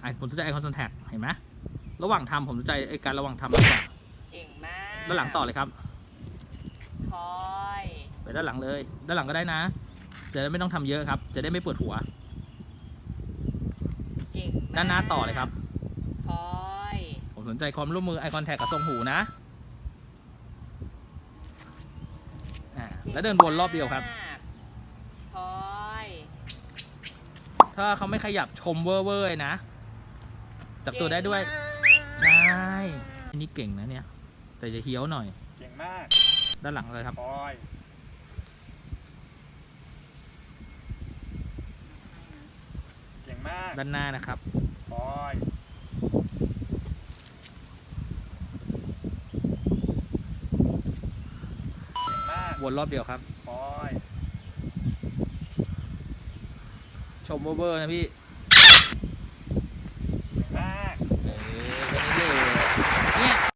ไอผมสนใจไอคอนคอนแทคเห็นไหมระหว่างทำผมสนใจไอการระหว่างทำมากกว่าเก่งมากด้านหลังต่อเลยครับคอยไปด้านหลังเลย ด้านหลังก็ได้นะจะได้ไม่ต้องทำเยอะครับ จะได้ไม่ปวดหัวเก่งมกด้านหน้าต่อเลยครับคอยผมสนใจความร่วมมือไอคอนแทคกับทรงหูนะอ่าแล้วเดินวนรอบเดียวครับมากคอย ถ้าเขาไม่ขยับชมเวอร์เวอร์เลยนะ จับตัวได้ด้วยเก่งใช่มากอันนี้เก่งนะเนี่ย แต่จะเฮี้ยวหน่อย เก่งมากด้านหลังเลยครับคอย เก่งมากด้านหน้านะครับคอย เก่งมาก วนรอบเดียวครับคอย ชมเวอร์เวอร์นะพี่ค